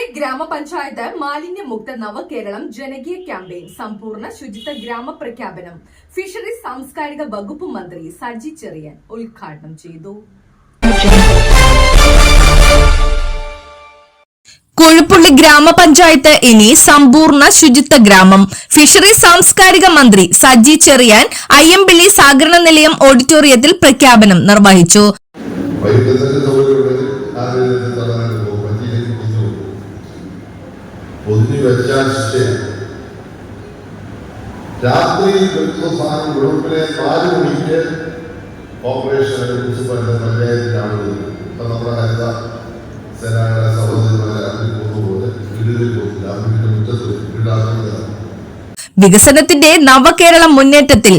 കുഴിപ്പുള്ളി ഗ്രാമപഞ്ചായത്ത് മാലിന്യമുക്ത നവകേരളം ജനകീയ ക്യാമ്പയിൻ സമ്പൂർണ ശുചിത്വ ഗ്രാമ പ്രഖ്യാപനം ഫിഷറീസ് സാംസ്കാരിക വകുപ്പ് മന്ത്രി സജി ചെറിയൻ ഉദ്ഘാടനം ചെയ്തു. കൊഴുപ്പുള്ളി ഗ്രാമപഞ്ചായത്ത് ഇനി സമ്പൂർണ ശുചിത്വ ഗ്രാമം. ഫിഷറീസ് സാംസ്കാരിക മന്ത്രി സജി ചെറിയാൻ അയ്യമ്പിള്ളി സഹകരണ നിലയം ഓഡിറ്റോറിയത്തിൽ പ്രഖ്യാപനം നിർവഹിച്ചു. പൊതിഞ്ഞു വെച്ചാൽ ശിക്ഷയാണ്. രാത്രി ദിവസം ഗ്രൂപ്പിലെ നാല് മണിക്ക് ഓപ്പറേഷൻ പഞ്ചായത്തിന്റെ ആളുകൾ ഇപ്പൊ നമ്മുടെ ഹരിത സേനയുടെ സഹോദരന്മാരെ അതിൽ വീടുകളിൽ പോകില്ല ആ വീടിന്റെ മുറ്റത്ത് വീടാകുന്നതാണ് വികസനത്തിന്റെ നവകേരള മുന്നേറ്റത്തിൽ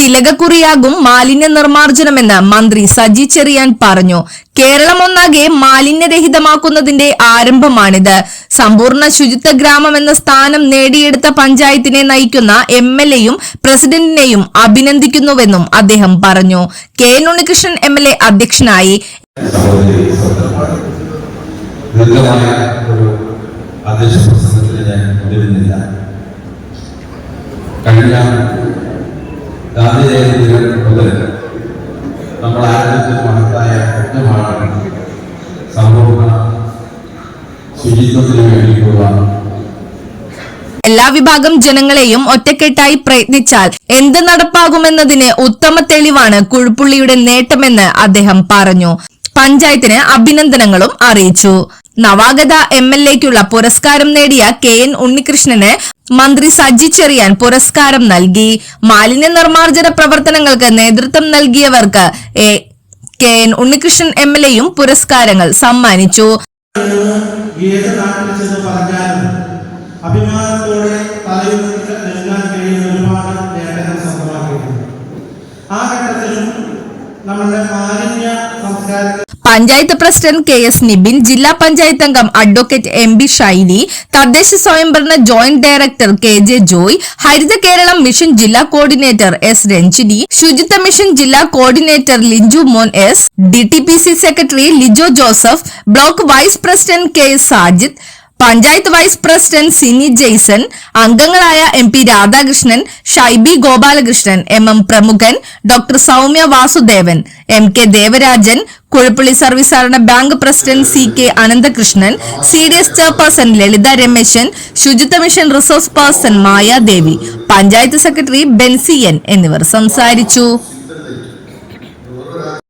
തിലകക്കുറിയാകും മാലിന്യ നിർമ്മാർജനമെന്ന് മന്ത്രി സജി ചെറിയാൻ പറഞ്ഞു. കേരളം ഒന്നാകെ മാലിന്യരഹിതമാക്കുന്നതിന്റെ ആരംഭമാണിത്. സമ്പൂർണ ശുചിത്വ ഗ്രാമം എന്ന സ്ഥാനം നേടിയെടുത്ത പഞ്ചായത്തിനെ നയിക്കുന്ന എം എൽ എയും പ്രസിഡന്റിനെയും അഭിനന്ദിക്കുന്നുവെന്നും അദ്ദേഹം പറഞ്ഞു. K N Unnikrishnan M L A അധ്യക്ഷനായി. സഹോദരി നമ്മൾ എല്ലാ വിഭാഗം ജനങ്ങളെയും ഒറ്റക്കെട്ടായി പ്രയത്നിച്ചാൽ എന്ത് നടപ്പാകുമെന്നതിന് ഉത്തമ തെളിവാണ് കുഴുപ്പുള്ളിയുടെ നേട്ടമെന്ന് അദ്ദേഹം പറഞ്ഞു. പഞ്ചായത്തിന് അഭിനന്ദനങ്ങളും അറിയിച്ചു. നവാഗത എം എൽ എക്കുള്ള പുരസ്കാരം നേടിയ കെ എൻ ഉണ്ണികൃഷ്ണന് മന്ത്രി സജി ചെറിയാൻ പുരസ്കാരം നൽകി. മാലിന്യ നിർമ്മാർജന പ്രവർത്തനങ്ങൾക്ക് നേതൃത്വം നൽകിയവർക്ക് A K N Unnikrishnan M L എയും പുരസ്കാരങ്ങൾ സമ്മാനിച്ചു. അഭിമാനത്തോടെ തലയിൽ നിൽക്കാൻ കഴിയുന്ന ഒരുപാട് panchayat president K S Nibin ജില്ലാ പഞ്ചായത്ത് അംഗം അഡ്വക്കേറ്റ് എം ബി ഷൈനി തദ്ദേശ സ്വയംഭരണ joint director K J Joy Haritha Keralam mission ജില്ലാ കോർഡിനേറ്റർ എസ് രഞ്ജിനി ശുചിത്വ മിഷൻ ജില്ലാ coordinator Linju Mon S D secretary Lijo Joseph block vice president K S Sajid panchayat vice president Sini Jaison അംഗങ്ങളായ M P Radhakrishnan Shaiby Gopalakrishnan M M പ്രമുഖൻ doctor Soumya Vasudevan M K Devarajan Kuzhappally service സഹകരണ bank president C K Ananthakrishnan C D S chairperson Lalitha Rameshan ശുചിത്വ mission resource person Mayadevi panchayat secretary Bension എന്നിവർ സംസാരിച്ചു.